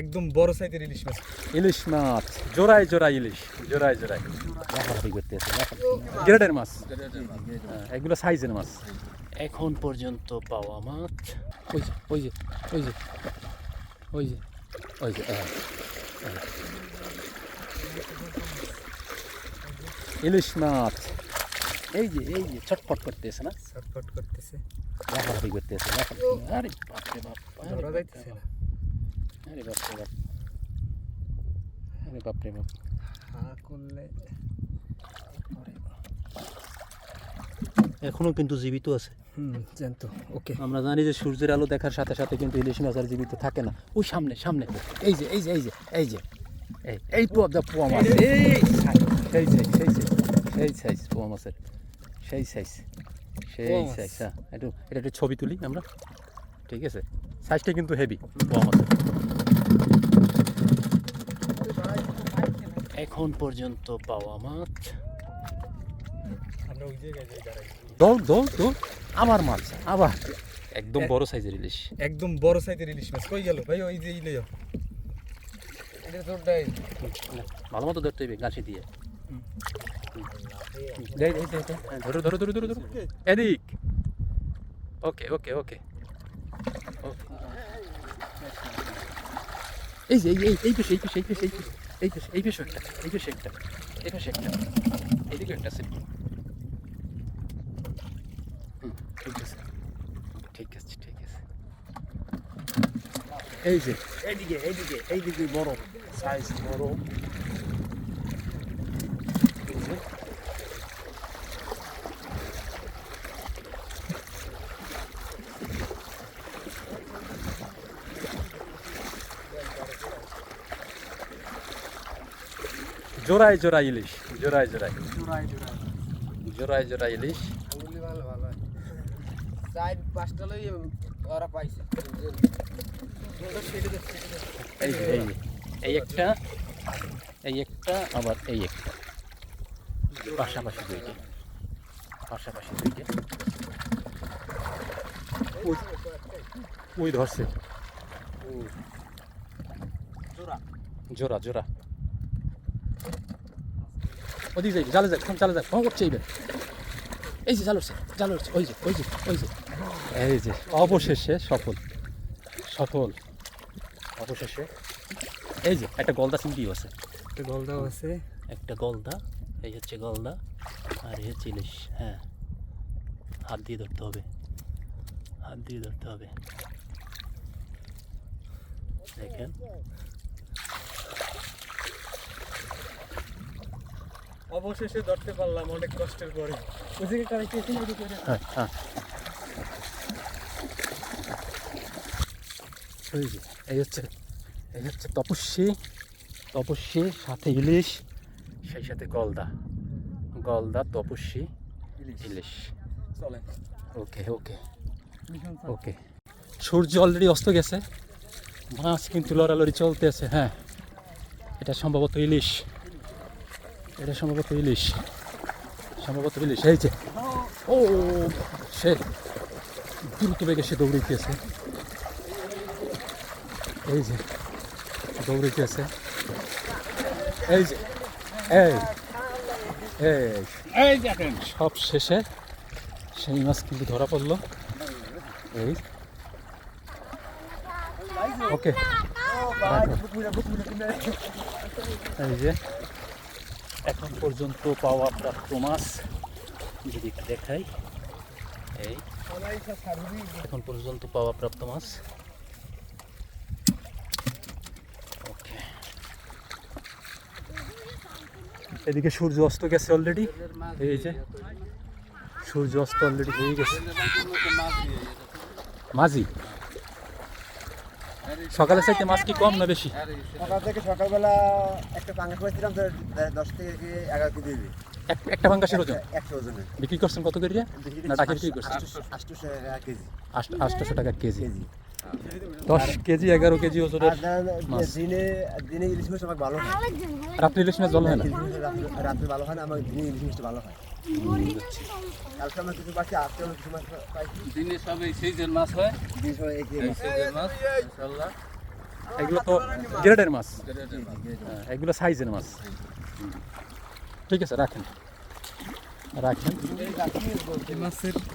একদম বড় সাইজের ইলিশ মাছ। ইলিশ মাছ। জোড়ায় জোড়ায় ইলিশ জোড়ায় জোড়ায়। লাফালাফি করতেছে গ্রেডের মাছ। হ্যাঁ, এগুলো সাইজের মাছ। এখন পর্যন্ত পাওয়া মাছ। ওই যে ওই যে ওই যে ওই যে। ওই যে হ্যাঁ। ইলিশ মাছ। এই যে এই যে ছটফট করতেছে না? ছটফট করতেছে। লাফালাফি করতেছে আরে বাপরে বাপ ধরা যাইতেছে না। আরে বাপরে বাপ। আরে বাপরে বাপ। হা করলে এখনও কিন্তু জীবিত আছে। হুম ওকে। আমরা জানি যে সূর্যের আলো দেখার সাথে সাথে কিন্তু ইলিশ মাছ আর জীবিত থাকে না। ওই সামনে সামনে। এই যে এই যে এই যে এই যে। এই এই পোয়া দা পোয়া মাছ। এই সেই সাইজ সেই সাইজ সেই সাইজ পোয়া মাছের। সেই সাইজ সেই সাইজ হ্যাঁ একটু এটা একটু ছবি তুলি আমরা। ঠিক আছে? সাইজটা কিন্তু হেভি পোয়া মাছের। এখন পর্যন্ত পাওয়া মাছ। দৌড় দৌড় দৌড়। আবার মাছ। আবার? একদম বড় সাইজের ইলিশ। একদম বড় সাইজের ইলিশ মাছ। কই গেল? ভাই ওই যে ইলে এটা তোরটাই ভালো মতো ধরতে হবে গাছি দিয়ে। হ্যাঁ, ধরো ধরো ধরো ধরো ধরো। এদিক। ওকে ওকে ওকে। এই যে এই এই এই পেশে এই পেশে এই পেশে এই পেশে এই পেশে এই পেশে একটা এই পেশে একটা এই পেশে একটা এইদিকে একটা আছে হুম, ঠিক আছে ঠিক আছে ঠিক আছে এই যে এইদিকে এইদিকে এইদিকে বড় সাইজ বড় জোড়ায় জোড়ায় ইলিশ জোড়ায় জোড়ায়। জোড়ায় জোড়ায়। ইলিশ। ভালো। ভালো পাঁচটা লই ওরা পাইছে। এই এই এই একটা এই একটা আবার এই একটা। পাশাপাশি দুইটা পাশাপাশি দুইটা ওই জোড়া জোড়া। ওদিকে যাই জালে যাক জালে যাক ফোন করছে এইবার এই যে জাল উঠছে জাল উঠছে ওই যে ওই যে ওই যে এই যে অবশেষে সফল সফল অবশেষে এই যে একটা গলদা চিংড়িও আছে একটা গলদাও আছে একটা গলদা এই হচ্ছে গলদা আর এই হচ্ছে ইলিশ হ্যাঁ। হাত দিয়ে ধরতে হবে। হাত দিয়ে ধরতে হবে। দেখেন। অবশেষে ধরতে পারলাম অনেক কষ্টের পরে। ওদিকে কারেক্ট এসে হ্যাঁ হ্যাঁ। এই হচ্ছে এই হচ্ছে তপস্বী। তপস্বী সাথে ইলিশ সেই সাথে গলদা। গলদা তপস্বী ইলিশ। চলে ওকে ওকে। ওকে। সূর্য অলরেডি অস্ত গেছে। মাছ কিন্তু লড়ালড়ি চলতেছে হ্যাঁ। এটা সম্ভবত ইলিশ। এটা সম্ভবত ইলিশ। সম্ভবত ইলিশ। এই যে। ও সে দ্রুত বেগে সে দৌড়িতেছে। এই যে দৌড়িতেছে। এই যে এই এই। সব শেষে সেই মাছ কিন্তু ধরা পড়ল। এই। ওকে। এই যে। এখন পর্যন্ত পাওয়া প্রাপ্ত মাছ যদি দেখাই। এই। এখন পর্যন্ত পাওয়া প্রাপ্ত মাছ ওকে। এদিকে সূর্য অস্ত গেছে অলরেডি এই যে। সূর্য অস্ত অলরেডি হয়ে গেছে। মাঝি। সকালে চাইতে মাছ কি কম না বেশি? সকাল থেকে সকালবেলা একটা পাঙ্গাস পাইছিলাম দশ থেকে এগারো কেজি একটা পাঙ্গাসের ওজন? একশো ওজনে। বিক্রি করছেন কত করিয়া? না টাকা বিক্রি করছেন? আটশোশো টাকা কেজি। আটশোশো টাকা কেজি। দশ কেজি এগারো কেজি ওজনের মাছ। দিনে দিনে ইলিশ মাছ আমার ভালো হয়। রাত্রি ইলিশ মাছ জল হয় না? রাত্রে ভালো হয় না আমার দিনে ইলিশ মাছটা ভালো হয়। দিনে সব এই মাছ হয়। মাছ এগুলো তো গ্রেডের মাছ। হ্যাঁ, এগুলো সাইজের মাছ। ঠিক আছে রাখেন। রাখেন। মাছের